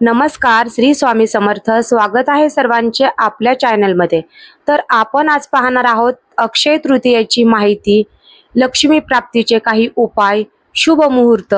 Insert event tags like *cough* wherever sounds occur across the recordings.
नमस्कार श्री स्वामी समर्थ. स्वागत आहे सर्वांचे आपल्या चॅनलमध्ये. तर आपण आज पाहणार आहोत अक्षय तृतीयेची माहिती लक्ष्मी प्राप्तीचे काही उपाय शुभ मुहूर्त.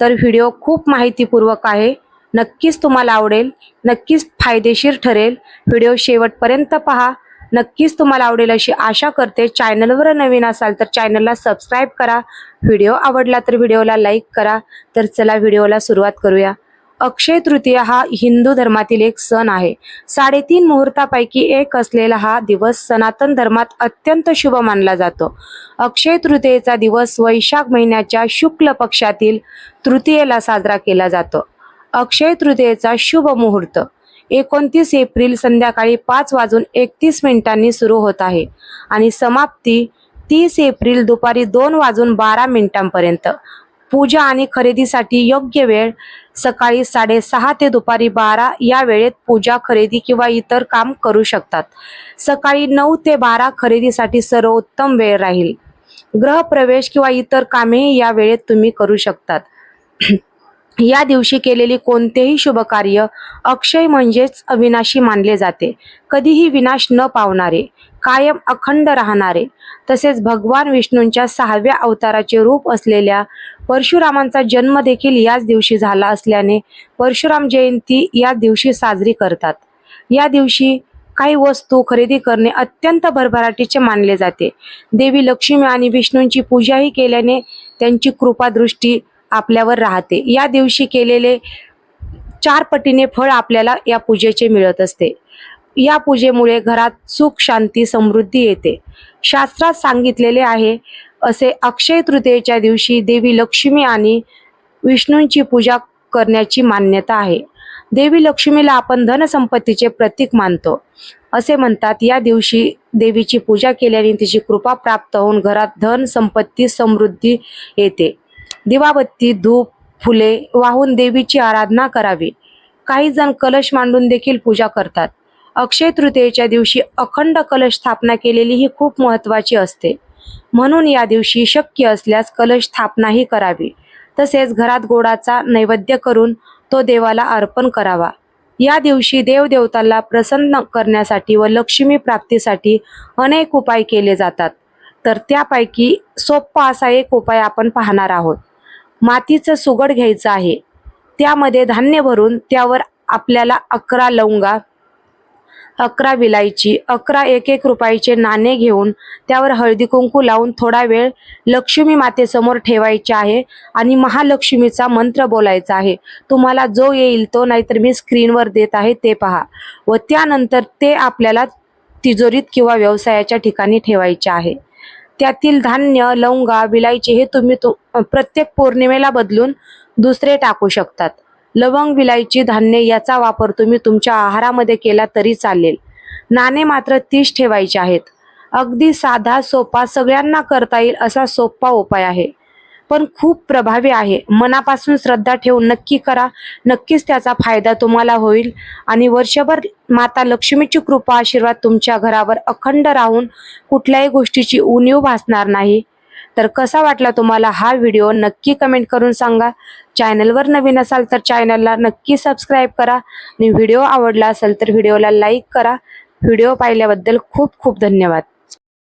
तर व्हिडिओ खूप माहितीपूर्वक आहे. नक्कीच तुम्हाला आवडेल नक्कीच फायदेशीर ठरेल. व्हिडिओ शेवटपर्यंत पहा. नक्कीच तुम्हाला आवडेल अशी आशा करते. चॅनलवर नवीन असाल तर चॅनलला सबस्क्राईब करा. व्हिडिओ आवडला तर व्हिडिओला लाईक करा. तर चला व्हिडिओला सुरुवात करूया. अक्षय तृतीया हा हिंदू धर्मातील एक सण आहे. साडेतीन मुहूर्तापैकी एक असलेला हा दिवस सनातन धर्मात अत्यंत शुभ मानला जातो. अक्षय तृतीयेचा दिवस वैशाख महिन्याच्या शुक्ल पक्षातील तृतीयेला साजरा केला जातो. अक्षय तृतीयेचा शुभ मुहूर्त. एकोणतीस एप्रिल संध्याकाळी पाच वाजून एकतीस मिनिटांनी सुरू होत आहे आणि समाप्ती तीस एप्रिल दुपारी दोन वाजून बारा मिनिटांपर्यंत. पूजा आणि खरेदीसाठी योग्य वेळ सकाळी साडेसहा ते दुपारी बारा या वेळेत पूजा खरेदी किंवा इतर काम करू शकतात. सकाळी नऊ ते बारा खरेदीसाठी सर्वोत्तम वेळ राहील. ग्रहप्रवेश किंवा इतर कामेही या वेळेत तुम्ही करू शकतात. *clears throat* या दिवशी केलेली कोणतेही शुभ कार्य अक्षय म्हणजेच अविनाशी मानले जाते. कधीही विनाश न पावणारे कायम अखंड राहणारे तसेच भगवान विष्णूंच्या सहाव्या अवताराचे रूप असलेल्या परशुरामांचा जन्म देखील याच दिवशी झाला असल्याने परशुराम जयंती या दिवशी साजरी करतात. या दिवशी काही वस्तू खरेदी करणे अत्यंत भरभराटीचे मानले जाते. देवी लक्ष्मी आणि विष्णूंची पूजाही केल्याने त्यांची कृपादृष्टी आपल्यावर राहते. या दिवशी केलेले चार पटीने फळ आपल्याला या पूजेचे मिळत असते. या पूजेमुळे घरात सुख शांती समृद्धी येते. शास्त्रात सांगितलेले आहे असे अक्षय तृतीयेच्या दिवशी देवी लक्ष्मी आणि विष्णूंची पूजा करण्याची मान्यता आहे. देवी लक्ष्मीला आपण धनसंपत्तीचे प्रतीक मानतो. असे म्हणतात या दिवशी देवीची पूजा केल्याने तिची कृपा प्राप्त होऊन घरात धन संपत्ती समृद्धी येते. दिवाबत्ती धूप फुले वाहून देवीची आराधना करावी. काही जण कलश मांडून देखील पूजा करतात. अक्षय तृतीयेच्या दिवशी अखंड कलश स्थापना केलेली ही खूप महत्त्वाची असते. म्हणून या दिवशी शक्य असल्यास कलश स्थापनाही करावी. तसेच घरात गोडाचा नैवेद्य करून तो देवाला अर्पण करावा. या दिवशी देवदेवताला प्रसन्न करण्यासाठी व लक्ष्मी प्राप्तीसाठी अनेक उपाय केले जातात. तर त्यापैकी सोप्पा असा एक उपाय आपण पाहणार आहोत. मातीचं सुगड घ्यायचं आहे. त्यामध्ये धान्य भरून त्यावर आपल्याला अकरा लवंगा अकरा विलायची अकरा एक एक रुपयाचे नाणे घेऊन त्यावर हळदी कुंकू लावून थोडा वेळ लक्ष्मी मातेसमोर ठेवायचे आहे आणि महालक्ष्मीचा मंत्र बोलायचा आहे. तुम्हाला जो येईल तो नाहीतर मी स्क्रीनवर देत आहे ते पहा. व त्यानंतर ते आपल्याला तिजोरीत किंवा व्यवसायाच्या ठिकाणी ठेवायचे आहे. त्यातील धान्य लवंगा विलायची हे तुम्ही तु प्रत्येक पौर्णिमेला बदलून दुसरे टाकू शकतात. लवंग विलायची धान्य याचा वापर तुम्ही तुमच्या आहारामध्ये केला तरी चालेल. नाणे मात्र तीस ठेवायचे आहेत. अगदी साधा सोपा सगळ्यांना करता येईल असा सोपा उपाय आहे. पण खूप प्रभावी आहे. मनापासून श्रद्धा ठेवून नक्की करा. नक्कीच त्याचा फायदा तुम्हाला होईल. आणि वर्षभर माता लक्ष्मीची कृपा आशीर्वाद तुमच्या घरावर अखंड राहून कुठल्याही गोष्टीची उणीव भासणार नाही. तर कसा वाटला तुम्हाला हा व्हिडिओ नक्की कमेंट करून सांगा. चॅनलवर नवीन असाल तर चॅनलला नक्की सबस्क्राईब करा. आणि व्हिडिओ आवडला असेल तर व्हिडिओला लाईक करा. व्हिडिओ पाहिल्याबद्दल खूप खूप धन्यवाद.